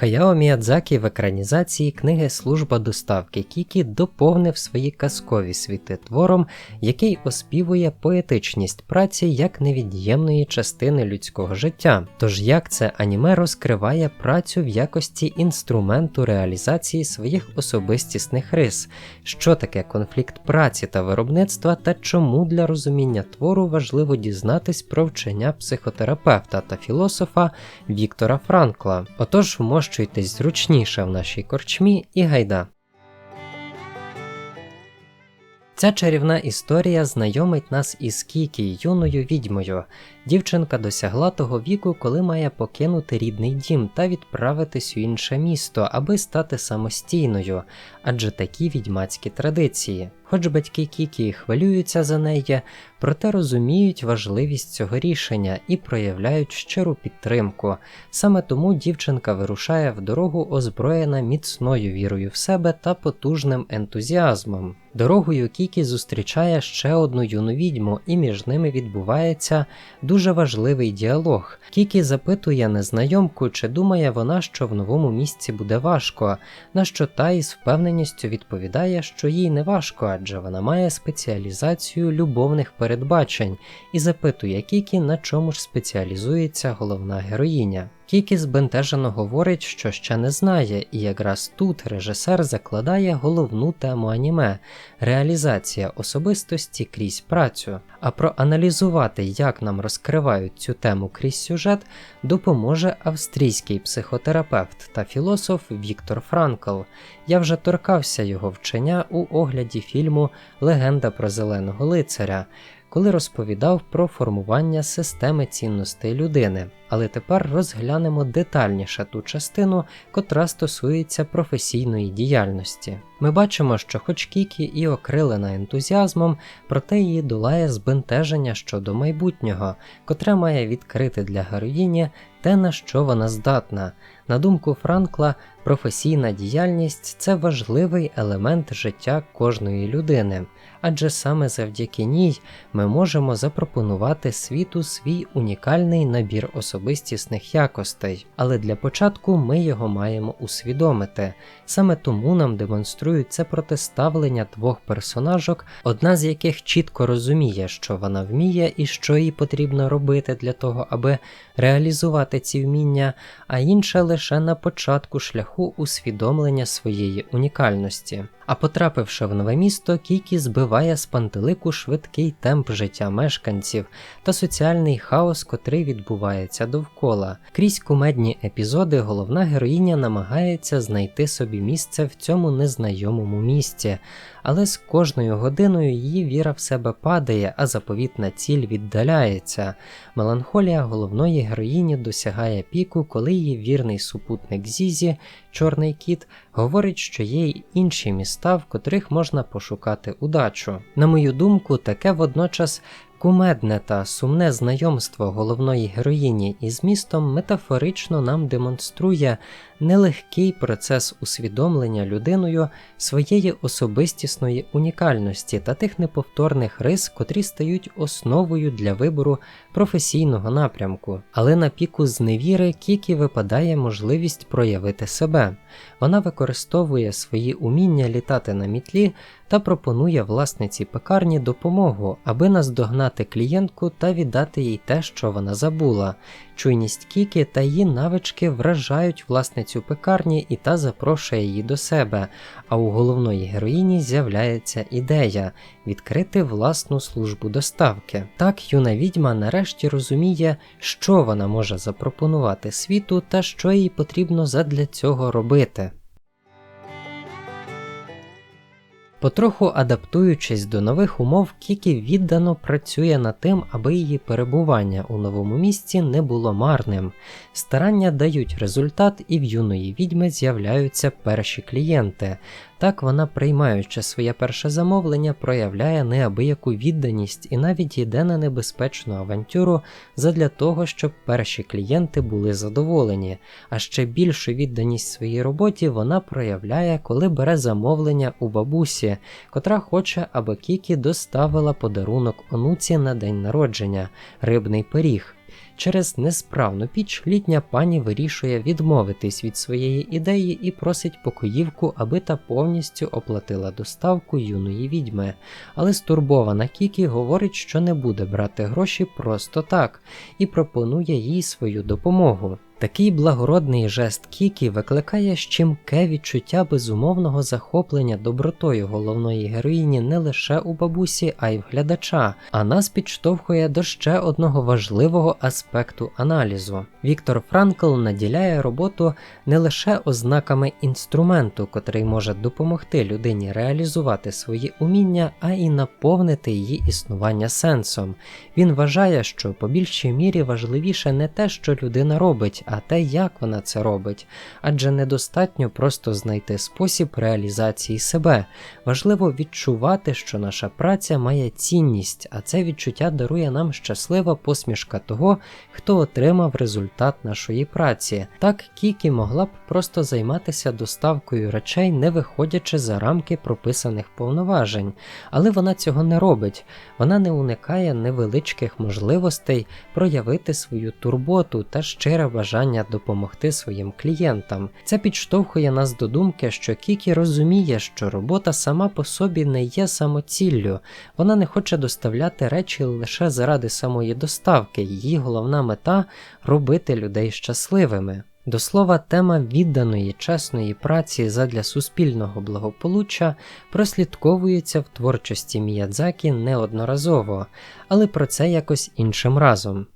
Хаяо Міядзакі в екранізації книги Служба доставки Кікі доповнив свої казкові світи твором, який оспівує поетичність праці як невід'ємної частини людського життя. Тож як це аніме розкриває працю в якості інструменту реалізації своїх особистісних рис, що таке конфлікт праці та виробництва, та чому для розуміння твору важливо дізнатись про вчення психотерапевта та філософа Віктора Франкла. Отож, вмощуйтесь зручніше в нашій корчмі і гайда. Ця чарівна історія знайомить нас із Кікі, юною відьмою. Дівчинка досягла того віку, коли має покинути рідний дім та відправитись у інше місто, аби стати самостійною, адже такі відьмацькі традиції. Хоч батьки Кікі хвилюються за неї, проте розуміють важливість цього рішення і проявляють щиру підтримку. Саме тому дівчинка вирушає в дорогу озброєна міцною вірою в себе та потужним ентузіазмом. Дорогою Кікі зустрічає ще одну юну відьму, і між ними відбувається дуже важливий діалог. Кікі запитує незнайомку, чи думає вона, що в новому місці буде важко, на що та із впевненістю відповідає, що їй не важко, адже вона має спеціалізацію любовних передбачень, і запитує Кікі, на чому ж спеціалізується головна героїня. Кікі збентежено говорить, що ще не знає, і якраз тут режисер закладає головну тему аніме реалізація особистості крізь працю. А проаналізувати, як нам розкривають цю тему крізь сюжет, допоможе австрійський психотерапевт та філософ Віктор Франкл. Я вже торкався його вчення у огляді фільму Легенда про зеленого лицаря коли розповідав про формування системи цінностей людини, але тепер розглянемо детальніше ту частину, котра стосується професійної діяльності. Ми бачимо, що хоч Кікі і окрилена ентузіазмом, проте її долає збентеження щодо майбутнього, котре має відкрити для героїні те, на що вона здатна. На думку Франкла, професійна діяльність це важливий елемент життя кожної людини адже саме завдяки ній ми можемо запропонувати світу свій унікальний набір особистісних якостей, але для початку ми його маємо усвідомити. Саме тому нам демонструють це протиставлення двох персонажок, одна з яких чітко розуміє, що вона вміє і що їй потрібно робити для того, аби реалізувати ці вміння, а інша лише на початку шляху усвідомлення своєї унікальності. А потрапивши в нове місто, Кікі збиває з пантелику швидкий темп життя мешканців та соціальний хаос, котрий відбувається довкола. Крізь кумедні епізоди головна героїня намагається знайти собі місце в цьому незнайомому місці, але з кожною годиною її віра в себе падає, а заповітна ціль віддаляється. Меланхолія головної героїні досягає піку, коли її вірний супутник Зізі, Чорний кіт, говорить, що є й інші міста, в котрих можна пошукати удачу. На мою думку, таке водночас Кумедне та сумне знайомство головної героїні із містом метафорично нам демонструє нелегкий процес усвідомлення людиною своєї особистісної унікальності та тих неповторних рис, котрі стають основою для вибору професійного напрямку. Але на піку зневіри Кікі випадає можливість проявити себе. Вона використовує свої уміння літати на мітлі та пропонує власниці пекарні допомогу, аби наздогнати клієнтку та віддати їй те, що вона забула. Чуйність Кіки та її навички вражають власницю пекарні і та запрошує її до себе. А у головної героїні з'являється ідея відкрити власну службу доставки. Так юна відьма нарешті розуміє, що вона може запропонувати світу та що їй потрібно задля цього робити. Потроху адаптуючись до нових умов, Кікі віддано працює над тим, аби її перебування у новому місці не було марним. Старання дають результат, і в юної відьми з'являються перші клієнти. Так вона, приймаючи своє перше замовлення, проявляє неабияку відданість і навіть йде на небезпечну авантюру задля того, щоб перші клієнти були задоволені, а ще більшу відданість своїй роботі вона проявляє, коли бере замовлення у бабусі, котра хоче, аби Кікі доставила подарунок онуці на день народження рибний пиріг. Через несправну піч літня пані вирішує відмовитись від своєї ідеї і просить покоївку, аби та повністю оплатила доставку юної відьми. Але стурбована Кікі говорить, що не буде брати гроші просто так, і пропонує їй свою допомогу. Такий благородний жест Кікі викликає щімке відчуття безумовного захоплення добротою головної героїні не лише у бабусі, а й в глядача, а нас підштовхує до ще одного важливого аспекту аналізу. Віктор Франкл наділяє роботу не лише ознаками інструменту, котрий може допомогти людині реалізувати свої уміння, а й наповнити її існування сенсом. Він вважає, що по більшій мірі важливіше не те, що людина робить а те, як вона це робить, адже недостатньо просто знайти спосіб реалізації себе. Важливо відчувати, що наша праця має цінність, а це відчуття дарує нам щаслива посмішка того, хто отримав результат нашої праці. Так Кікі могла б просто займатися доставкою речей, не виходячи за рамки прописаних повноважень, але вона цього не робить. Вона не уникає невеличких можливостей проявити свою турботу та щире бажання бажання допомогти своїм клієнтам. Це підштовхує нас до думки, що Кікі розуміє, що робота сама по собі не є самоціллю, вона не хоче доставляти речі лише заради самої доставки, її головна мета робити людей щасливими. До слова, тема відданої чесної праці задля суспільного благополуччя прослідковується в творчості Міядзакі неодноразово, але про це якось іншим разом.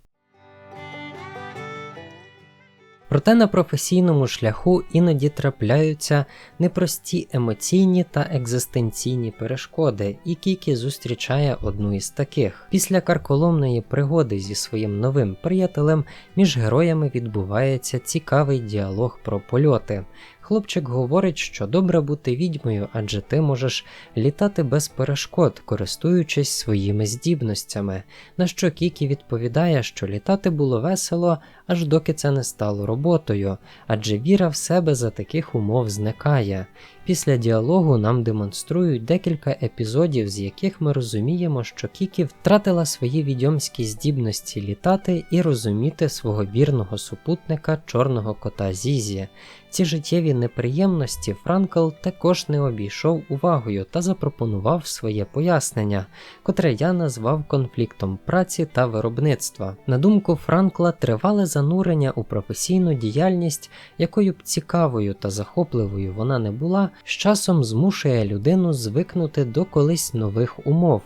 Проте на професійному шляху іноді трапляються непрості емоційні та екзистенційні перешкоди, і Кікі зустрічає одну із таких. Після карколомної пригоди зі своїм новим приятелем між героями відбувається цікавий діалог про польоти. Хлопчик говорить, що добре бути відьмою, адже ти можеш літати без перешкод, користуючись своїми здібностями. На що Кікі відповідає, що літати було весело, аж доки це не стало роботою, адже віра в себе за таких умов зникає. Після діалогу нам демонструють декілька епізодів, з яких ми розуміємо, що Кікі втратила свої відьомські здібності літати і розуміти свого вірного супутника чорного кота Зізі. Ці життєві неприємності Франкл також не обійшов увагою та запропонував своє пояснення, котре я назвав конфліктом праці та виробництва. На думку Франкла, тривале занурення у професійну діяльність, якою б цікавою та захопливою вона не була, з часом змушує людину звикнути до колись нових умов.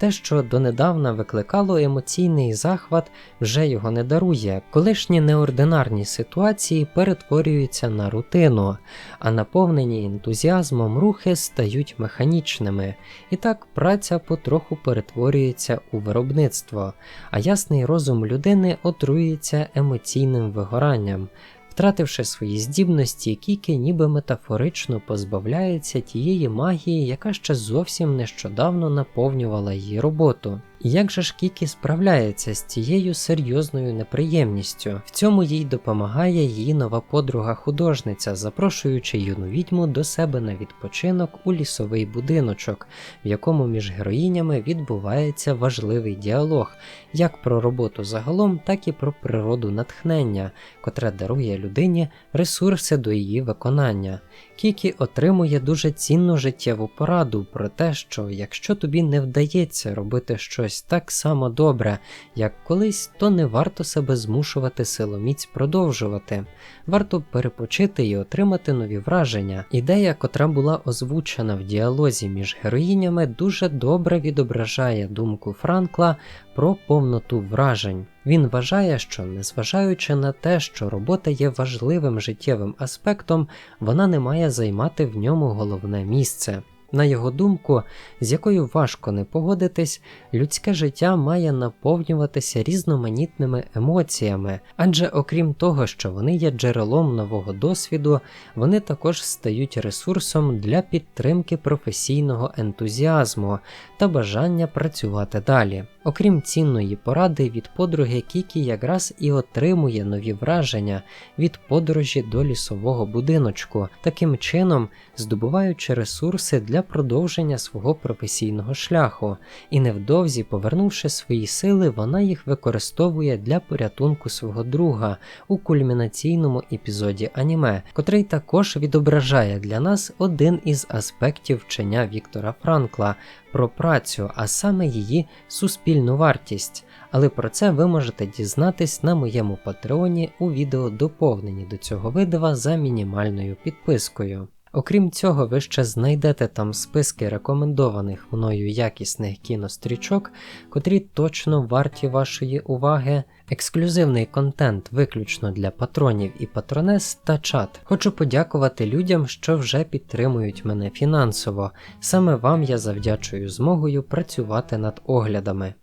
Те, що донедавна викликало емоційний захват, вже його не дарує. Колишні неординарні ситуації перетворюються на рутину, а наповнені ентузіазмом рухи стають механічними. І так праця потроху перетворюється у виробництво, а ясний розум людини отруюється емоційним вигоранням. Втративши свої здібності, Кікі ніби метафорично позбавляється тієї магії, яка ще зовсім нещодавно наповнювала її роботу. Як же ж Кікі справляється з цією серйозною неприємністю? В цьому їй допомагає її нова подруга-художниця, запрошуючи юну відьму до себе на відпочинок у лісовий будиночок, в якому між героїнями відбувається важливий діалог, як про роботу загалом, так і про природу натхнення, котре дарує людині ресурси до її виконання. Кікі отримує дуже цінну життєву пораду про те, що якщо тобі не вдається робити щось так само добре, як колись, то не варто себе змушувати силоміць продовжувати. Варто перепочити і отримати нові враження. Ідея, котра була озвучена в діалозі між героїнями, дуже добре відображає думку Франкла про повноту вражень. Він вважає, що, незважаючи на те, що робота є важливим життєвим аспектом, вона не має займати в ньому головне місце. На його думку, з якою важко не погодитись, людське життя має наповнюватися різноманітними емоціями, адже окрім того, що вони є джерелом нового досвіду, вони також стають ресурсом для підтримки професійного ентузіазму та бажання працювати далі. Окрім цінної поради від подруги Кікі якраз і отримує нові враження від подорожі до лісового будиночку, таким чином здобуваючи ресурси для продовження свого професійного шляху, і невдовзі, повернувши свої сили, вона їх використовує для порятунку свого друга у кульмінаційному епізоді аніме, котрий також відображає для нас один із аспектів вчення Віктора Франкла про працю, а саме її суспільну вартість. Але про це ви можете дізнатись на моєму патреоні у відео доповнені до цього видива за мінімальною підпискою. Окрім цього, ви ще знайдете там списки рекомендованих мною якісних кінострічок, котрі точно варті вашої уваги, ексклюзивний контент виключно для патронів і патронес та чат. Хочу подякувати людям, що вже підтримують мене фінансово. Саме вам я завдячую змогою працювати над оглядами.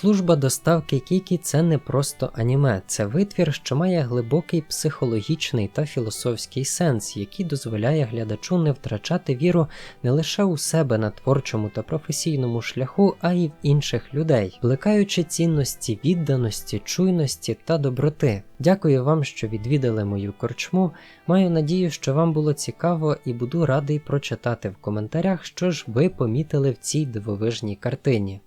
Служба доставки Кікі це не просто аніме, це витвір, що має глибокий психологічний та філософський сенс, який дозволяє глядачу не втрачати віру не лише у себе на творчому та професійному шляху, а й в інших людей, плекаючи цінності відданості, чуйності та доброти. Дякую вам, що відвідали мою корчму. Маю надію, що вам було цікаво, і буду радий прочитати в коментарях, що ж ви помітили в цій дивовижній картині.